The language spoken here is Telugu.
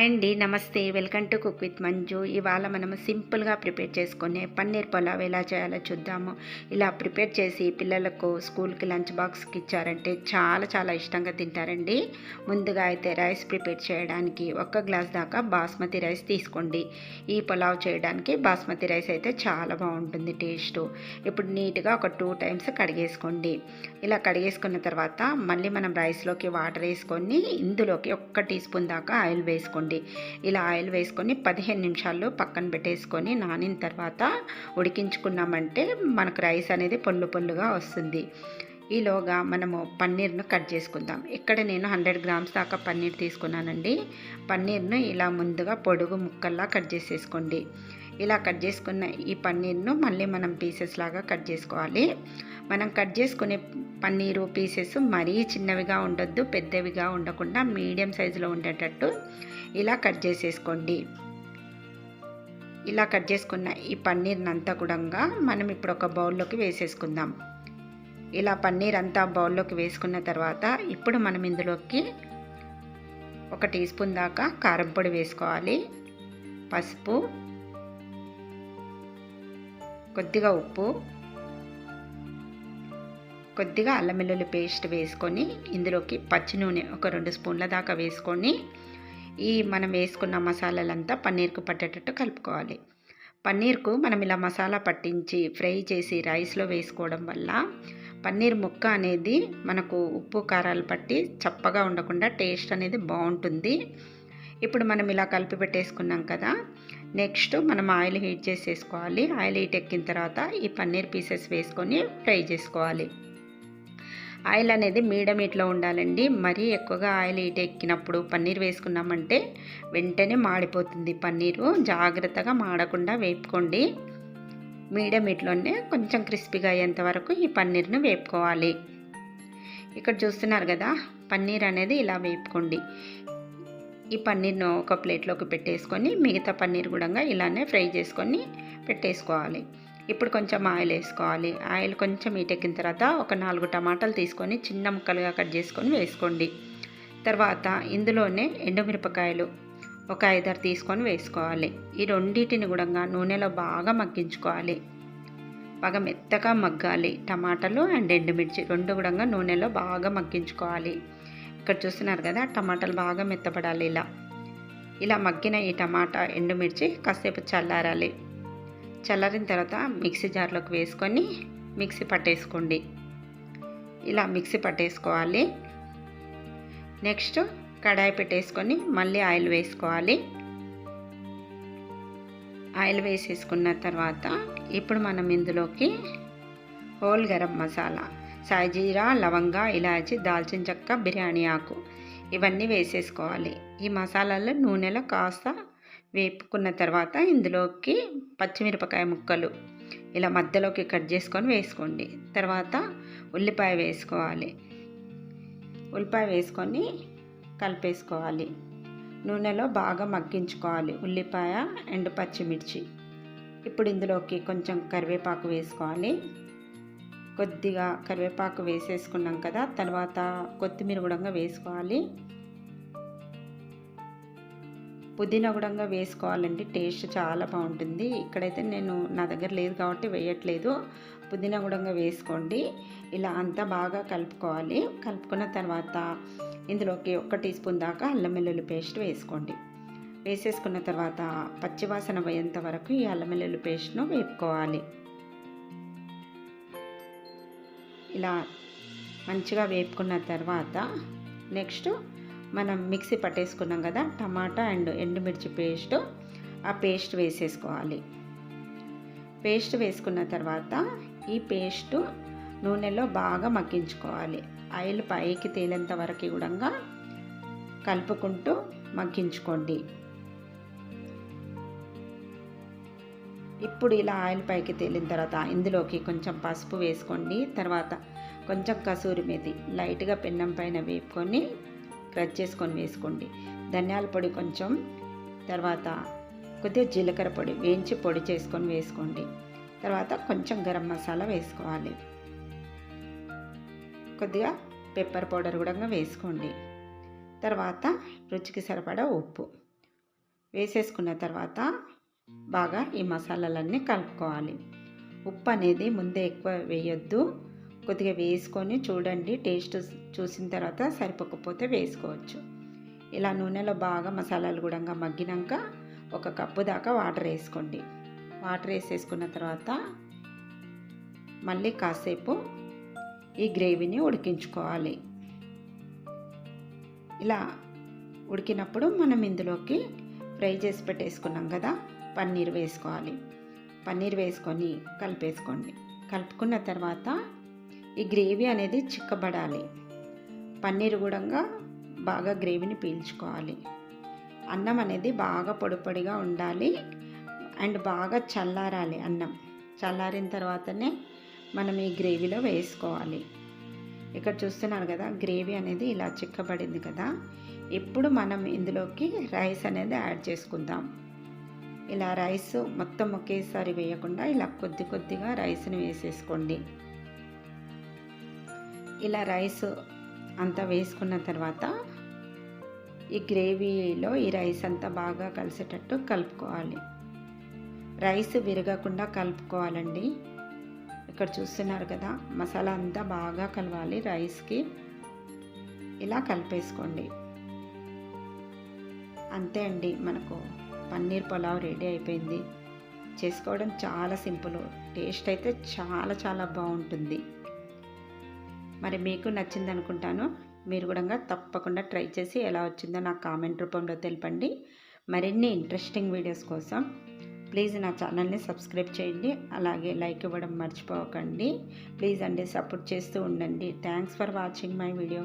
హాయ్ అండి నమస్తే. Welcome to cook with Manju. ఇవాళ మనము సింపుల్గా ప్రిపేర్ చేసుకునే పన్నీర్ పులావ్ ఎలా చేయాలో చూద్దాము. ఇలా ప్రిపేర్ చేసి పిల్లలకు స్కూల్కి లంచ్ బాక్స్కి ఇచ్చారంటే చాలా చాలా ఇష్టంగా తింటారండి. ముందుగా అయితే రైస్ ప్రిపేర్ చేయడానికి ఒక్క గ్లాస్ దాకా బాస్మతి రైస్ తీసుకోండి. ఈ పులావ్ చేయడానికి బాస్మతి రైస్ అయితే చాలా బాగుంటుంది టేస్ట్. ఇప్పుడు నీట్గా ఒక టూ టైమ్స్ కడిగేసుకోండి. ఇలా కడిగేసుకున్న తర్వాత మళ్ళీ మనం రైస్లోకి వాటర్ వేసుకొని ఇందులోకి ఒక్క టీ స్పూన్ దాకా ఆయిల్ వేసుకోండి. ఇలా ఆయిల్ వేసుకొని పదిహేను నిమిషాలు పక్కన పెట్టేసుకొని నానిన తర్వాత ఉడికించుకున్నామంటే మనకు రైస్ అనేది పొల్లు పొల్లుగా వస్తుంది. ఈలోగా మనము పన్నీర్ను కట్ చేసుకుందాం. ఇక్కడ నేను హండ్రెడ్ గ్రామ్స్ దాకా పన్నీర్ తీసుకున్నానండి. పన్నీర్ను ఇలా ముందుగా పొడుగు ముక్కల్లా కట్ చేసేసుకోండి. ఇలా కట్ చేసుకున్న ఈ పన్నీర్ను మళ్ళీ మనం పీసెస్ లాగా కట్ చేసుకోవాలి. మనం కట్ చేసుకునే పన్నీరు పీసెస్ మరీ చిన్నవిగా ఉండొద్దు పెద్దవిగా ఉండకుండా మీడియం సైజులో ఉండేటట్టు ఇలా కట్ చేసేసుకోండి. ఇలా కట్ చేసుకున్న ఈ పన్నీర్ని అంతా కూడా మనం ఇప్పుడు ఒక బౌల్లోకి వేసేసుకుందాం. ఇలా పన్నీర్ అంతా బౌల్లోకి వేసుకున్న తర్వాత ఇప్పుడు మనం ఇందులోకి ఒక టీ స్పూన్ దాకా కారం పొడి వేసుకోవాలి. పసుపు కొద్దిగా ఉప్పు కొద్దిగా అల్లం వెల్లుల్లి పేస్ట్ వేసుకొని ఇందులోకి పచ్చి నూనె ఒక రెండు స్పూన్ల దాకా వేసుకొని ఈ మనం వేసుకున్న మసాలాలంతా పన్నీర్కు పట్టేటట్టు కలుపుకోవాలి. పన్నీర్కు మనం ఇలా మసాలా పట్టించి ఫ్రై చేసి రైస్లో వేసుకోవడం వల్ల పన్నీర్ ముక్క అనేది మనకు ఉప్పు కారాలు పట్టి చప్పగా ఉండకుండా టేస్ట్ అనేది బాగుంటుంది. ఇప్పుడు మనం ఇలా కలిపి పెట్టేసుకున్నాం కదా నెక్స్ట్ మనం ఆయిల్ హీట్ చేసేసుకోవాలి. ఆయిల్ హీట్ ఎక్కిన తర్వాత ఈ పన్నీర్ పీసెస్ వేసుకొని ఫ్రై చేసుకోవాలి. ఆయిల్ అనేది మీడియం హీట్లో ఉండాలండి. మరీ ఎక్కువగా ఆయిల్ హీట్ ఎక్కినప్పుడు పన్నీర్ వేసుకున్నామంటే వెంటనే మాడిపోతుంది పన్నీరు. జాగ్రత్తగా మాడకుండా వేపుకోండి. మీడియం హీట్లోనే కొంచెం క్రిస్పీగా అయ్యేంత వరకు ఈ పన్నీర్ను వేపుకోవాలి. ఇక్కడ చూస్తున్నారు కదా పన్నీర్ అనేది ఇలా వేపుకోండి. ఈ పన్నీర్ను ఒక ప్లేట్లోకి పెట్టేసుకొని మిగతా పన్నీర్ కూడా ఇలానే ఫ్రై చేసుకొని పెట్టేసుకోవాలి. ఇప్పుడు కొంచెం ఆయిల్ వేసుకోవాలి. ఆయిల్ కొంచెం ఈటెక్కిన తర్వాత ఒక నాలుగు టమాటాలు తీసుకొని చిన్న ముక్కలుగా కట్ చేసుకొని వేసుకోండి. తర్వాత ఇందులోనే ఎండుమిరపకాయలు ఒక ఐదారు తీసుకొని వేసుకోవాలి. ఈ రెండింటిని కూడా నూనెలో బాగా మగ్గించుకోవాలి. బాగా మెత్తగా మగ్గాలి. టమాటాలు అండ్ ఎండుమిర్చి రెండు కూడా నూనెలో బాగా మగ్గించుకోవాలి. ఇక్కడ చూస్తున్నారు కదా టమాటాలు బాగా మెత్తపడాలి ఇలా. ఇలా మగ్గిన ఈ టమాటా ఎండుమిర్చి కాసేపు చల్లారాలి. చల్లారిన తర్వాత మిక్సీ జార్లోకి వేసుకొని మిక్సీ పట్టేసుకోండి. ఇలా మిక్సీ పట్టేసుకోవాలి. నెక్స్ట్ కడాయి పెట్టేసుకొని మళ్ళీ ఆయిల్ వేసుకోవాలి. ఆయిల్ వేసేసుకున్న తర్వాత ఇప్పుడు మనం ఇందులోకి హోల్ గరం మసాలా సాయిజీరా లవంగా ఇలాచి దాల్చిన చెక్క బిర్యానీ ఆకు ఇవన్నీ వేసేసుకోవాలి. ఈ మసాలాలు నూనెలో కాస్త వేపుకున్న తర్వాత ఇందులోకి పచ్చిమిరపకాయ ముక్కలు ఇలా మధ్యలోకి కట్ చేసుకొని వేసుకోండి. తర్వాత ఉల్లిపాయ వేసుకోవాలి. ఉల్లిపాయ వేసుకొని కలిపేసుకోవాలి. నూనెలో బాగా మగ్గించుకోవాలి. ఉల్లిపాయ అండ్ పచ్చిమిర్చి. ఇప్పుడు ఇందులోకి కొంచెం కరివేపాకు వేసుకోవాలి. కొద్దిగా కరివేపాకు వేసేసుకున్నాం కదా తర్వాత కొత్తిమీర కూడా వేసుకోవాలి. పుదీనా కూడా వేసుకోవాలండి. టేస్ట్ చాలా బాగుంటుంది. ఇక్కడైతే నేను నా దగ్గర లేదు కాబట్టి వేయట్లేదు. పుదీనా కూడా వేసుకోండి. ఇలా అంతా బాగా కలుపుకోవాలి. కలుపుకున్న తర్వాత ఇందులోకి ఒక టీ స్పూన్ దాకా అల్లం వెల్లుల్లి పేస్ట్ వేసుకోండి. వేసేసుకున్న తర్వాత పచ్చివాసన పోయేంత వరకు ఈ అల్లం వెల్లుల్లి పేస్ట్ను వేపుకోవాలి. ఇలా మంచిగా వేపుకున్న తర్వాత నెక్స్ట్ మనం మిక్సీ పట్టేసుకున్నాం కదా టమాటా అండ్ ఎండుమిర్చి పేస్ట్. ఆ పేస్ట్ వేసేసుకోవాలి. పేస్ట్ వేసుకున్న తర్వాత ఈ పేస్ట్ నూనెలో బాగా మగ్గించుకోవాలి. ఆయిల్ పైకి తేలేంత వరకు కూడా కలుపుకుంటూ మగ్గించుకోండి. ఇప్పుడు ఇలా ఆయిల్ పైకి తేలిన తర్వాత ఇందులోకి కొంచెం పసుపు వేసుకోండి. తర్వాత కొంచెం కసూరి మెతి లైట్గా పెన్నం పైన వేపుకొని కట్ చేసుకొని వేసుకోండి. ధనియాల పొడి కొంచెం తర్వాత కొద్దిగా జీలకర్ర పొడి వేయించి పొడి చేసుకొని వేసుకోండి. తర్వాత కొంచెం గరం మసాలా వేసుకోవాలి. కొద్దిగా పెప్పర్ పౌడర్ కూడా వేసుకోండి. తర్వాత రుచికి సరిపడా ఉప్పు వేసేసుకున్న తర్వాత బాగా ఈ మసాలాలన్నీ కలుపుకోవాలి. ఉప్పు అనేది ముందే ఎక్కువ వేయొద్దు. కొద్దిగా వేసుకొని చూడండి టేస్ట్ చూసిన తర్వాత సరిపోకపోతే వేసుకోవచ్చు. ఇలా నూనెలో బాగా మసాలాలు కూడా మగ్గినాక ఒక కప్పు దాకా వాటర్ వేసుకోండి. వాటర్ వేసేసుకున్న తర్వాత మళ్ళీ కాసేపు ఈ గ్రేవీని ఉడికించుకోవాలి. ఇలా ఉడికినప్పుడు మనం ఇందులోకి ఫ్రై చేసి పెట్టేసుకున్నాం కదా పన్నీర్ వేసుకోవాలి. పన్నీర్ వేసుకొని కలిపేసుకోండి. కలుపుకున్న తర్వాత ఈ గ్రేవీ అనేది చిక్కబడాలి. పన్నీర్ కూడా బాగా గ్రేవీని పీల్చుకోవాలి. అన్నం అనేది బాగా పొడిపొడిగా ఉండాలి. అండ్ బాగా చల్లారాలి అన్నం. చల్లారిన తర్వాతనే మనం ఈ గ్రేవీలో వేసుకోవాలి. ఇక్కడ చూస్తున్నారు కదా గ్రేవీ అనేది ఇలా చిక్కబడింది కదా. ఇప్పుడు మనం ఇందులోకి రైస్ అనేది యాడ్ చేసుకుందాం. ఇలా రైస్ మొత్తం ఒకేసారి వేయకుండా ఇలా కొద్ది కొద్దిగా రైస్ని వేసేసుకోండి. ఇలా రైస్ అంతా వేసుకున్న తర్వాత ఈ గ్రేవీలో ఈ రైస్ అంతా బాగా కలిసేటట్టు కలుపుకోవాలి. రైస్ విరగకుండా కలుపుకోవాలండి. ఇక్కడ చూస్తున్నారు కదా మసాలా అంతా బాగా కలవాలి రైస్కి. ఇలా కలిపేసుకోండి. అంతే అండి మనకు పన్నీర్ పులావ్ రెడీ అయిపోయింది. చేసుకోవడం చాలా సింపుల్ టేస్ట్ అయితే చాలా చాలా బాగుంటుంది. మరి మీకు నచ్చింది అనుకుంటాను మీరు కూడా తప్పకుండా ట్రై చేసి ఎలా వచ్చిందో నాకు కామెంట్ రూపంలో తెలపండి. మరిన్ని ఇంట్రెస్టింగ్ వీడియోస్ కోసం ప్లీజ్ నా ఛానల్ని సబ్స్క్రైబ్ చేయండి. అలాగే లైక్ ఇవ్వడం మర్చిపోకండి. ప్లీజ్ అండి సపోర్ట్ చేస్తూ ఉండండి. Thanks for watching my video.